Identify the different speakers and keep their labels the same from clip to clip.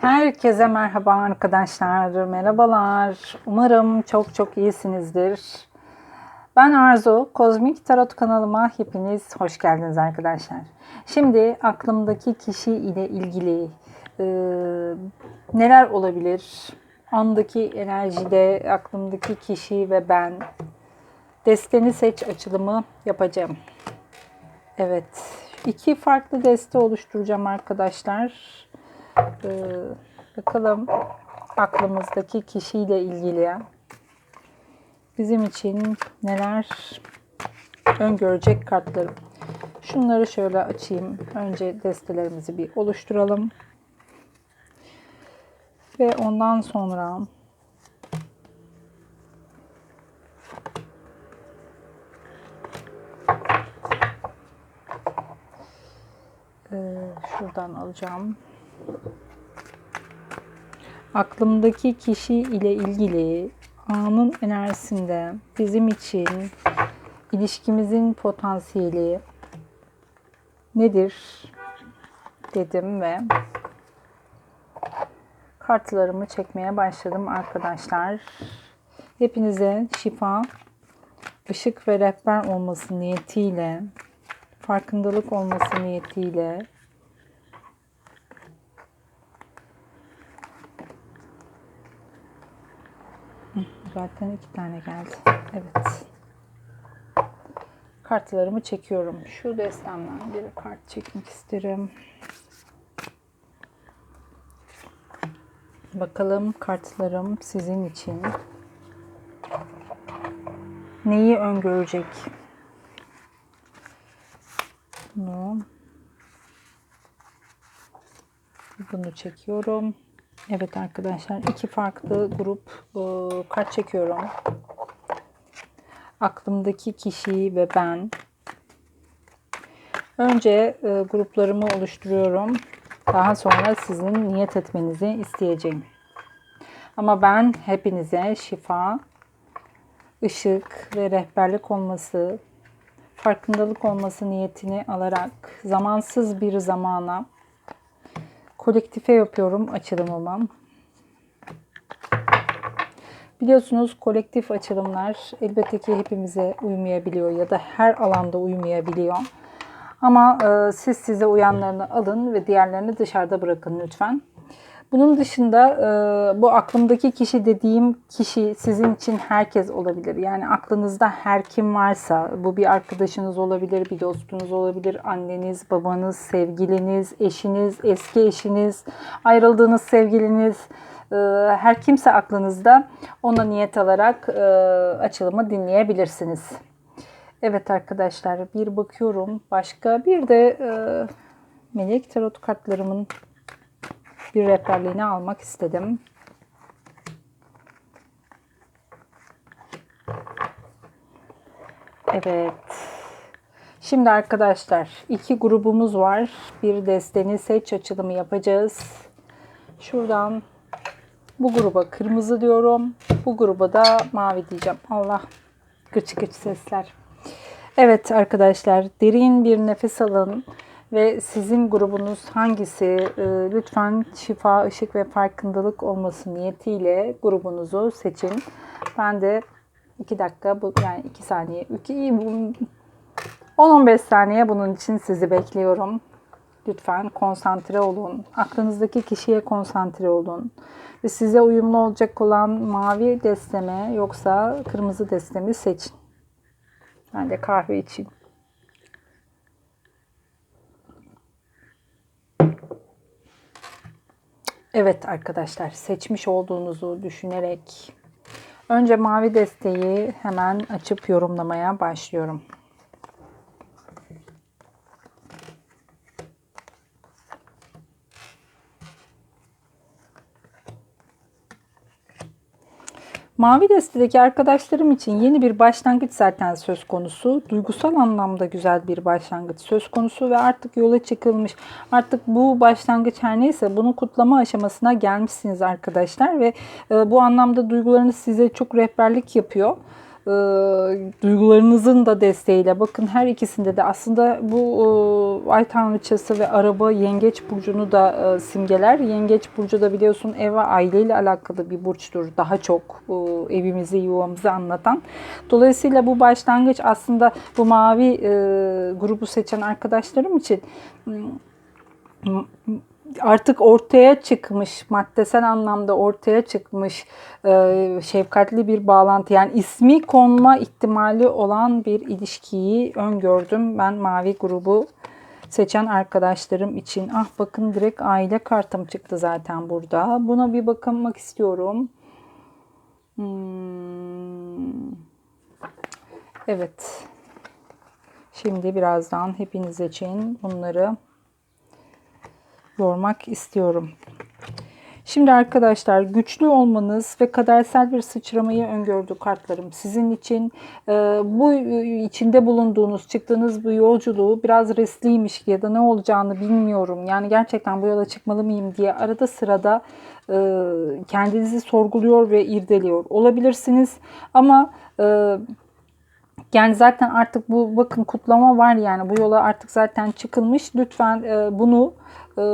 Speaker 1: Herkese merhaba arkadaşlar, merhabalar. Umarım çok çok iyisinizdir. Ben Arzu, Kozmik Tarot kanalıma hepiniz hoş geldiniz arkadaşlar. Şimdi aklımdaki kişi ile ilgili e, neler olabilir? Andaki enerjide aklımdaki kişi ve ben desteni seç açılımı yapacağım. Evet, iki farklı deste oluşturacağım arkadaşlar. Ee, bakalım aklımızdaki kişiyle ilgili bizim için neler öngörecek kartlarım. Şunları şöyle açayım. Önce destelerimizi bir oluşturalım. Ve ondan sonra Ee, şuradan alacağım. Aklımdaki kişi ile ilgili anın enerjisinde bizim için ilişkimizin potansiyeli nedir dedim ve kartlarımı çekmeye başladım arkadaşlar. Hepinize şifa, ışık ve rehber olması niyetiyle, farkındalık olması niyetiyle Zaten iki tane geldi. Evet. Kartlarımı çekiyorum. Şu destemden bir kart çekmek isterim. Bakalım kartlarım sizin için neyi öngörecek? Bunu bunu çekiyorum. Evet arkadaşlar iki farklı grup kart çekiyorum. Aklımdaki kişi ve ben. Önce e, gruplarımı oluşturuyorum. Daha sonra sizin niyet etmenizi isteyeceğim. Ama ben hepinize şifa, ışık ve rehberlik olması, farkındalık olması niyetini alarak zamansız bir zamana kolektife yapıyorum açılımımı. Biliyorsunuz kolektif açılımlar elbette ki hepimize uymayabiliyor ya da her alanda uymayabiliyor. Ama e, siz size uyanlarını alın ve diğerlerini dışarıda bırakın lütfen. Bunun dışında e, bu aklımdaki kişi dediğim kişi sizin için herkes olabilir. Yani aklınızda her kim varsa bu bir arkadaşınız olabilir, bir dostunuz olabilir, anneniz, babanız, sevgiliniz, eşiniz, eski eşiniz, ayrıldığınız sevgiliniz, e, her kimse aklınızda ona niyet alarak e, açılımı dinleyebilirsiniz. Evet arkadaşlar bir bakıyorum. Başka bir de e, melek tarot kartlarımın bir rehberliğini almak istedim. Evet. Şimdi arkadaşlar iki grubumuz var. Bir desteni seç açılımı yapacağız. Şuradan bu gruba kırmızı diyorum. Bu gruba da mavi diyeceğim. Allah gıç gıç sesler. Evet arkadaşlar derin bir nefes alın ve sizin grubunuz hangisi e, lütfen şifa, ışık ve farkındalık olması niyetiyle grubunuzu seçin. Ben de 2 dakika bu yani 2 saniye 2 10-15 saniye bunun için sizi bekliyorum. Lütfen konsantre olun. Aklınızdaki kişiye konsantre olun. Ve size uyumlu olacak olan mavi desteme yoksa kırmızı destemi seçin. Ben de kahve içeyim. Evet arkadaşlar seçmiş olduğunuzu düşünerek önce mavi desteği hemen açıp yorumlamaya başlıyorum. Mavi destedeki arkadaşlarım için yeni bir başlangıç zaten söz konusu. Duygusal anlamda güzel bir başlangıç söz konusu ve artık yola çıkılmış. Artık bu başlangıç her neyse bunu kutlama aşamasına gelmişsiniz arkadaşlar ve e, bu anlamda duygularınız size çok rehberlik yapıyor. E, duygularınızın da desteğiyle bakın her ikisinde de aslında bu e, ay tanrıçası ve araba yengeç burcunu da e, simgeler. Yengeç burcu da biliyorsun ev ve aileyle alakalı bir burçtur. Daha çok e, evimizi, yuvamızı anlatan. Dolayısıyla bu başlangıç aslında bu mavi e, grubu seçen arkadaşlarım için artık ortaya çıkmış, maddesel anlamda ortaya çıkmış e, şefkatli bir bağlantı. Yani ismi konma ihtimali olan bir ilişkiyi öngördüm ben mavi grubu seçen arkadaşlarım için. Ah bakın direkt aile kartım çıktı zaten burada. Buna bir bakmak istiyorum. Hmm. Evet. Şimdi birazdan hepiniz için bunları yormak istiyorum. Şimdi arkadaşlar güçlü olmanız ve kadersel bir sıçramayı öngördü kartlarım. Sizin için e, bu içinde bulunduğunuz, çıktığınız bu yolculuğu biraz riskliymiş ya da ne olacağını bilmiyorum. Yani gerçekten bu yola çıkmalı mıyım diye arada sırada e, kendinizi sorguluyor ve irdeliyor olabilirsiniz. Ama e, yani zaten artık bu bakın kutlama var yani bu yola artık zaten çıkılmış. Lütfen e, bunu e,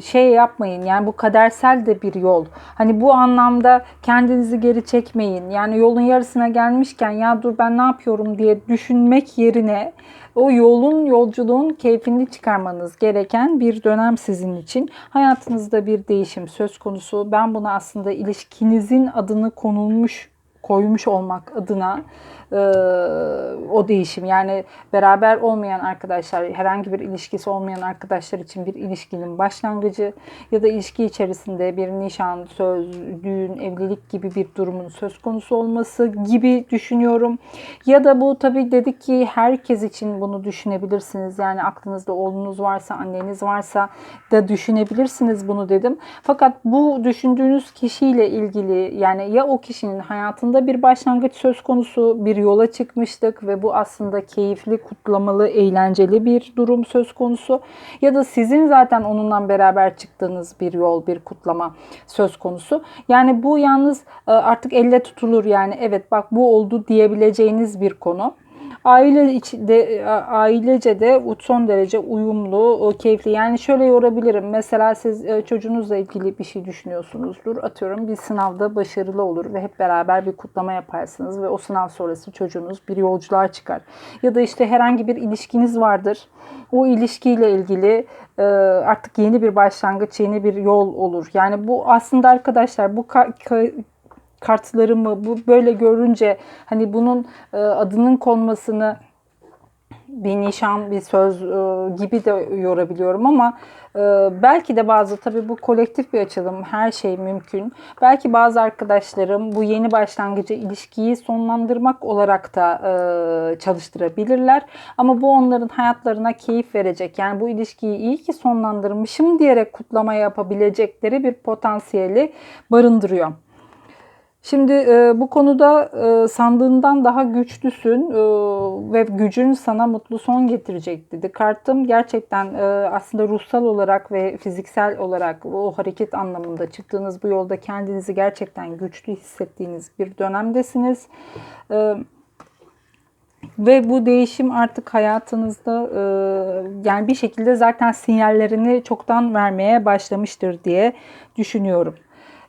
Speaker 1: şey yapmayın yani bu kadersel de bir yol. Hani bu anlamda kendinizi geri çekmeyin. Yani yolun yarısına gelmişken ya dur ben ne yapıyorum diye düşünmek yerine o yolun, yolculuğun keyfini çıkarmanız gereken bir dönem sizin için. Hayatınızda bir değişim söz konusu. Ben buna aslında ilişkinizin adını konulmuş koymuş olmak adına e, o değişim yani beraber olmayan arkadaşlar herhangi bir ilişkisi olmayan arkadaşlar için bir ilişkinin başlangıcı ya da ilişki içerisinde bir nişan, söz, düğün, evlilik gibi bir durumun söz konusu olması gibi düşünüyorum. Ya da bu tabii dedik ki herkes için bunu düşünebilirsiniz. Yani aklınızda oğlunuz varsa, anneniz varsa da düşünebilirsiniz bunu dedim. Fakat bu düşündüğünüz kişiyle ilgili yani ya o kişinin hayatında bir başlangıç söz konusu, bir yola çıkmıştık ve bu aslında keyifli, kutlamalı, eğlenceli bir durum söz konusu. Ya da sizin zaten onunla beraber çıktığınız bir yol, bir kutlama söz konusu. Yani bu yalnız e, artık elle tutulur yani evet bak bu oldu diyebileceğiniz bir konu. Aile içinde ailece de son derece uyumlu, keyifli. Yani şöyle yorabilirim. Mesela siz e, çocuğunuzla ilgili bir şey düşünüyorsunuzdur. Atıyorum bir sınavda başarılı olur ve hep beraber bir kutlama yaparsınız ve o sınav sonrası çocuğunuz bir yolculuğa çıkar. Ya da işte herhangi bir ilişkiniz vardır. O ilişkiyle ilgili e, artık yeni bir başlangıç, yeni bir yol olur. Yani bu aslında arkadaşlar bu kartlarımı bu böyle görünce hani bunun e, adının konmasını bir nişan, bir söz e, gibi de yorabiliyorum ama e, belki de bazı tabii bu kolektif bir açılım her şey mümkün. Belki bazı arkadaşlarım bu yeni başlangıcı ilişkiyi sonlandırmak olarak da e, çalıştırabilirler. Ama bu onların hayatlarına keyif verecek. Yani bu ilişkiyi iyi ki sonlandırmışım diyerek kutlama yapabilecekleri bir potansiyeli barındırıyor. Şimdi e, bu konuda e, sandığından daha güçlüsün e, ve gücün sana mutlu son getirecek dedi. Kartım gerçekten e, aslında ruhsal olarak ve fiziksel olarak o hareket anlamında çıktığınız bu yolda kendinizi gerçekten güçlü hissettiğiniz bir dönemdesiniz. E, ve bu değişim artık hayatınızda e, yani bir şekilde zaten sinyallerini çoktan vermeye başlamıştır diye düşünüyorum.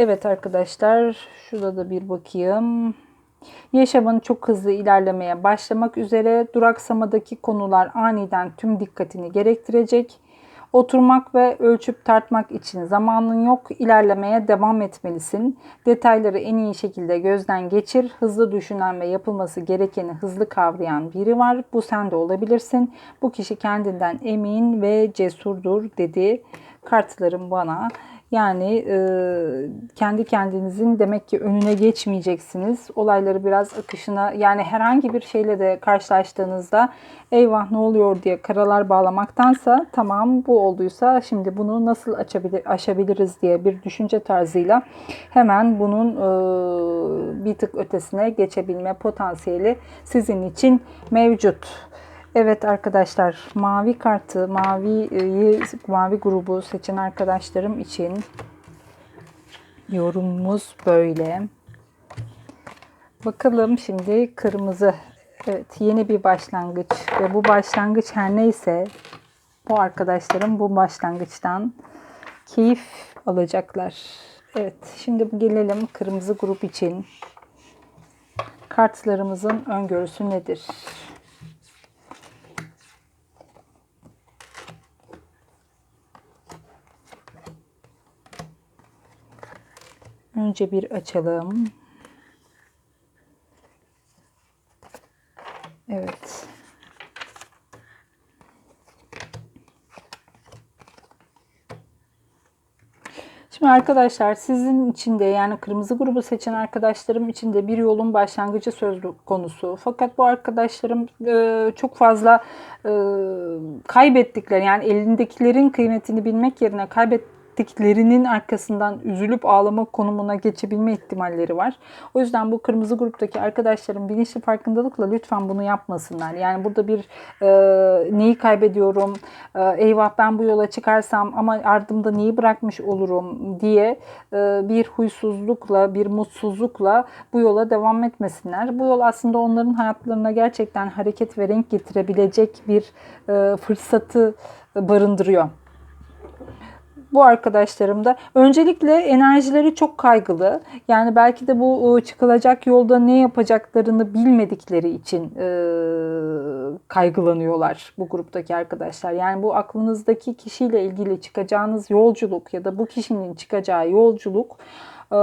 Speaker 1: Evet arkadaşlar şurada da bir bakayım. Yaşamın çok hızlı ilerlemeye başlamak üzere duraksamadaki konular aniden tüm dikkatini gerektirecek. Oturmak ve ölçüp tartmak için zamanın yok, ilerlemeye devam etmelisin. Detayları en iyi şekilde gözden geçir. Hızlı düşünen ve yapılması gerekeni hızlı kavrayan biri var. Bu sen de olabilirsin. Bu kişi kendinden emin ve cesurdur dedi kartlarım bana. Yani e, kendi kendinizin demek ki önüne geçmeyeceksiniz. Olayları biraz akışına yani herhangi bir şeyle de karşılaştığınızda eyvah ne oluyor diye karalar bağlamaktansa tamam bu olduysa şimdi bunu nasıl açabilir, aşabiliriz diye bir düşünce tarzıyla hemen bunun e, bir tık ötesine geçebilme potansiyeli sizin için mevcut. Evet arkadaşlar mavi kartı, mavi mavi grubu seçen arkadaşlarım için yorumumuz böyle. Bakalım şimdi kırmızı. Evet yeni bir başlangıç ve bu başlangıç her neyse bu arkadaşlarım bu başlangıçtan keyif alacaklar. Evet şimdi gelelim kırmızı grup için. Kartlarımızın öngörüsü nedir? Önce bir açalım. Evet. Şimdi arkadaşlar sizin için de yani kırmızı grubu seçen arkadaşlarım için de bir yolun başlangıcı söz konusu. Fakat bu arkadaşlarım e, çok fazla e, kaybettikleri yani elindekilerin kıymetini bilmek yerine kaybettikleri ettiklerinin arkasından üzülüp ağlama konumuna geçebilme ihtimalleri var. O yüzden bu kırmızı gruptaki arkadaşlarım bilinçli farkındalıkla lütfen bunu yapmasınlar. Yani burada bir e, neyi kaybediyorum, e, eyvah ben bu yola çıkarsam ama ardımda neyi bırakmış olurum diye e, bir huysuzlukla, bir mutsuzlukla bu yola devam etmesinler. Bu yol aslında onların hayatlarına gerçekten hareket ve renk getirebilecek bir e, fırsatı barındırıyor bu arkadaşlarım da öncelikle enerjileri çok kaygılı. Yani belki de bu çıkılacak yolda ne yapacaklarını bilmedikleri için e, kaygılanıyorlar bu gruptaki arkadaşlar. Yani bu aklınızdaki kişiyle ilgili çıkacağınız yolculuk ya da bu kişinin çıkacağı yolculuk e,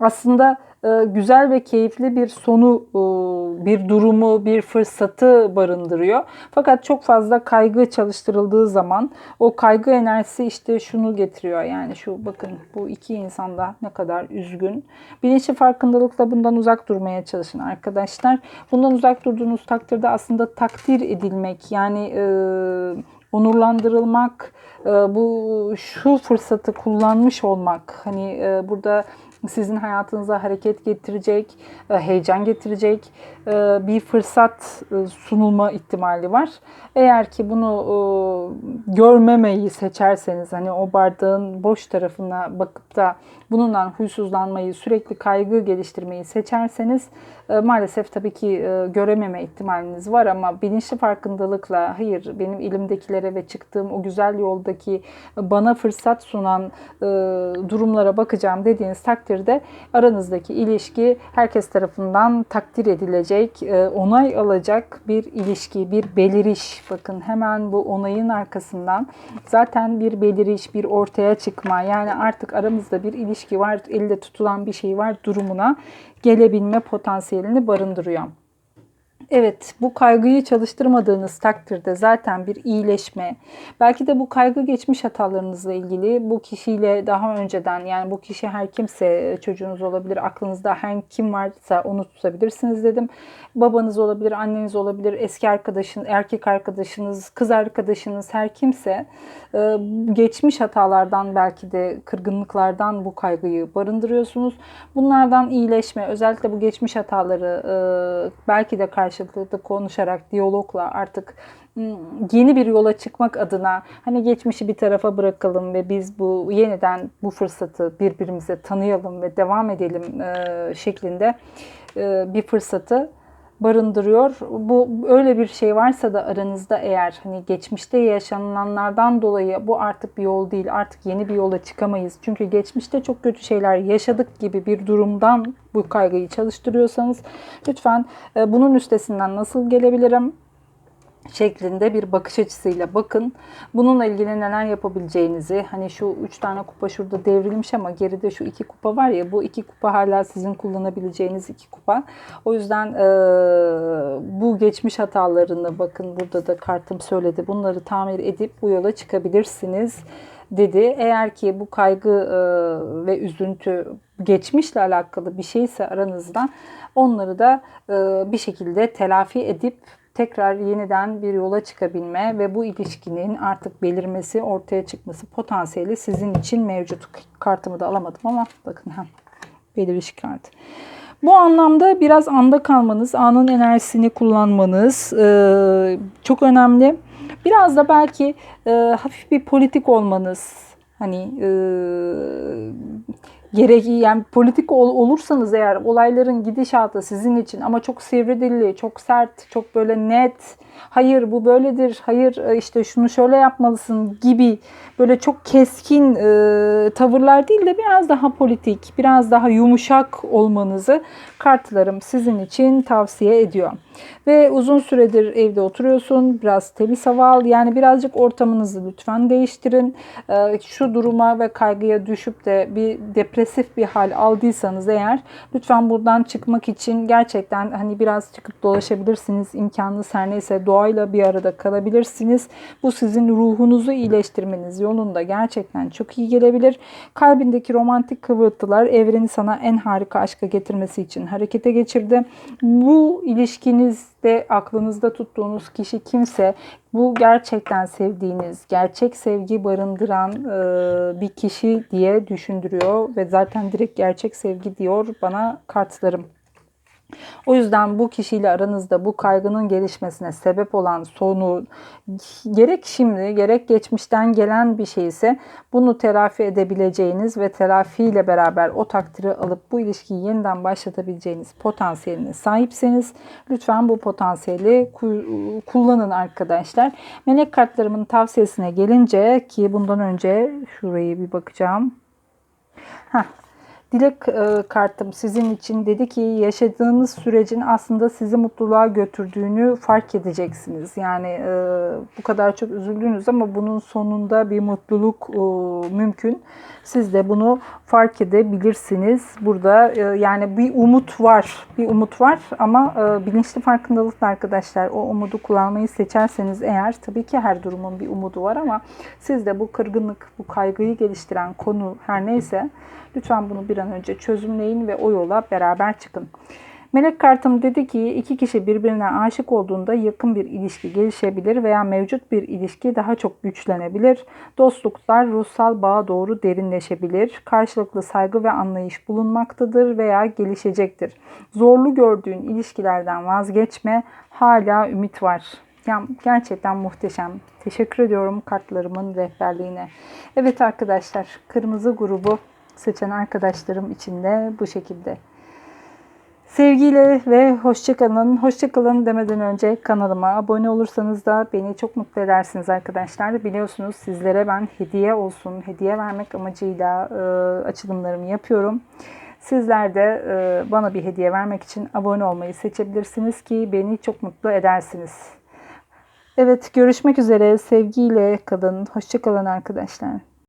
Speaker 1: aslında e, güzel ve keyifli bir sonu, e, bir durumu, bir fırsatı barındırıyor. Fakat çok fazla kaygı çalıştırıldığı zaman o kaygı enerjisi işte şunu getiriyor. Yani şu bakın bu iki insan da ne kadar üzgün. Bilinçli farkındalıkla bundan uzak durmaya çalışın arkadaşlar. Bundan uzak durduğunuz takdirde aslında takdir edilmek yani e, onurlandırılmak, bu şu fırsatı kullanmış olmak. Hani burada sizin hayatınıza hareket getirecek, e, heyecan getirecek e, bir fırsat e, sunulma ihtimali var. Eğer ki bunu görmemeyi seçerseniz hani o bardağın boş tarafına bakıp da bununla huysuzlanmayı, sürekli kaygı geliştirmeyi seçerseniz maalesef tabii ki görememe ihtimaliniz var ama bilinçli farkındalıkla hayır benim elimdekilere ve çıktığım o güzel yoldaki bana fırsat sunan durumlara bakacağım dediğiniz takdirde aranızdaki ilişki herkes tarafından takdir edilecek, onay alacak bir ilişki, bir beliriş. Bakın hemen bu onayın arkasından zaten bir beliriş, bir ortaya çıkma yani artık aramızda bir ilişki var, elde tutulan bir şey var durumuna gelebilme potansiyelini barındırıyor. Evet, bu kaygıyı çalıştırmadığınız takdirde zaten bir iyileşme, belki de bu kaygı geçmiş hatalarınızla ilgili bu kişiyle daha önceden yani bu kişi her kimse çocuğunuz olabilir, aklınızda her kim varsa onu tutabilirsiniz dedim. Babanız olabilir, anneniz olabilir, eski arkadaşın, erkek arkadaşınız, kız arkadaşınız her kimse e, geçmiş hatalardan belki de kırgınlıklardan bu kaygıyı barındırıyorsunuz. Bunlardan iyileşme, özellikle bu geçmiş hataları e, belki de karşı karşılıklı konuşarak, diyalogla artık yeni bir yola çıkmak adına hani geçmişi bir tarafa bırakalım ve biz bu yeniden bu fırsatı birbirimize tanıyalım ve devam edelim e, şeklinde e, bir fırsatı barındırıyor. Bu öyle bir şey varsa da aranızda eğer hani geçmişte yaşananlardan dolayı bu artık bir yol değil, artık yeni bir yola çıkamayız. Çünkü geçmişte çok kötü şeyler yaşadık gibi bir durumdan bu kaygıyı çalıştırıyorsanız lütfen e, bunun üstesinden nasıl gelebilirim? Şeklinde bir bakış açısıyla bakın. Bununla ilgili neler yapabileceğinizi hani şu üç tane kupa şurada devrilmiş ama geride şu iki kupa var ya bu iki kupa hala sizin kullanabileceğiniz iki kupa. O yüzden e, bu geçmiş hatalarını bakın burada da kartım söyledi. Bunları tamir edip bu yola çıkabilirsiniz dedi. Eğer ki bu kaygı e, ve üzüntü geçmişle alakalı bir şeyse aranızda onları da e, bir şekilde telafi edip tekrar yeniden bir yola çıkabilme ve bu ilişkinin artık belirmesi, ortaya çıkması potansiyeli sizin için mevcut. Kartımı da alamadım ama bakın hem beliriş kartı. Bu anlamda biraz anda kalmanız, anın enerjisini kullanmanız e, çok önemli. Biraz da belki e, hafif bir politik olmanız, hani e, gerek yani politik ol- olursanız eğer olayların gidişatı sizin için ama çok sivri dilli, çok sert, çok böyle net, hayır bu böyledir, hayır e, işte şunu şöyle yapmalısın gibi böyle çok keskin e, tavırlar değil de biraz daha politik, biraz daha yumuşak olmanızı kartlarım sizin için tavsiye ediyor. Ve uzun süredir evde oturuyorsun, biraz temiz hava al. Yani birazcık ortamınızı lütfen değiştirin. Ee, Şu duruma ve kaygıya düşüp de bir depresif bir hal aldıysanız eğer lütfen buradan çıkmak için gerçekten hani biraz çıkıp dolaşabilirsiniz. İmkanınız her neyse doğayla bir arada kalabilirsiniz. Bu sizin ruhunuzu iyileştirmeniz yolunda gerçekten çok iyi gelebilir. Kalbindeki romantik kıvıltılar evreni sana en harika aşka getirmesi için harekete geçirdi. Bu ilişkinizde aklınızda tuttuğunuz kişi kimse bu gerçekten sevdiğiniz, gerçek sevgi barındıran e, bir kişi diye düşündürüyor ve zaten direkt gerçek sevgi diyor bana kartlarım. O yüzden bu kişiyle aranızda bu kaygının gelişmesine sebep olan sonu gerek şimdi gerek geçmişten gelen bir şey ise bunu telafi edebileceğiniz ve telafiyle beraber o takdiri alıp bu ilişkiyi yeniden başlatabileceğiniz potansiyeline sahipseniz lütfen bu potansiyeli ku- kullanın arkadaşlar. Melek kartlarımın tavsiyesine gelince ki bundan önce şurayı bir bakacağım. Heh, Dilek e, kartım sizin için dedi ki yaşadığınız sürecin aslında sizi mutluluğa götürdüğünü fark edeceksiniz. Yani e, bu kadar çok üzüldünüz ama bunun sonunda bir mutluluk e, mümkün. Siz de bunu fark edebilirsiniz. Burada yani bir umut var. Bir umut var ama bilinçli farkındalıkla arkadaşlar o umudu kullanmayı seçerseniz eğer tabii ki her durumun bir umudu var ama siz de bu kırgınlık, bu kaygıyı geliştiren konu her neyse Lütfen bunu bir an önce çözümleyin ve o yola beraber çıkın. Melek kartım dedi ki iki kişi birbirine aşık olduğunda yakın bir ilişki gelişebilir veya mevcut bir ilişki daha çok güçlenebilir. Dostluklar ruhsal bağa doğru derinleşebilir. Karşılıklı saygı ve anlayış bulunmaktadır veya gelişecektir. Zorlu gördüğün ilişkilerden vazgeçme. Hala ümit var. Ya gerçekten muhteşem. Teşekkür ediyorum kartlarımın rehberliğine. Evet arkadaşlar, kırmızı grubu seçen arkadaşlarım için de bu şekilde. Sevgiyle ve hoşçakalın. Hoşçakalın demeden önce kanalıma abone olursanız da beni çok mutlu edersiniz arkadaşlar. Biliyorsunuz sizlere ben hediye olsun, hediye vermek amacıyla e, açılımlarımı yapıyorum. Sizler de e, bana bir hediye vermek için abone olmayı seçebilirsiniz ki beni çok mutlu edersiniz. Evet görüşmek üzere. Sevgiyle kalın. Hoşçakalın arkadaşlar.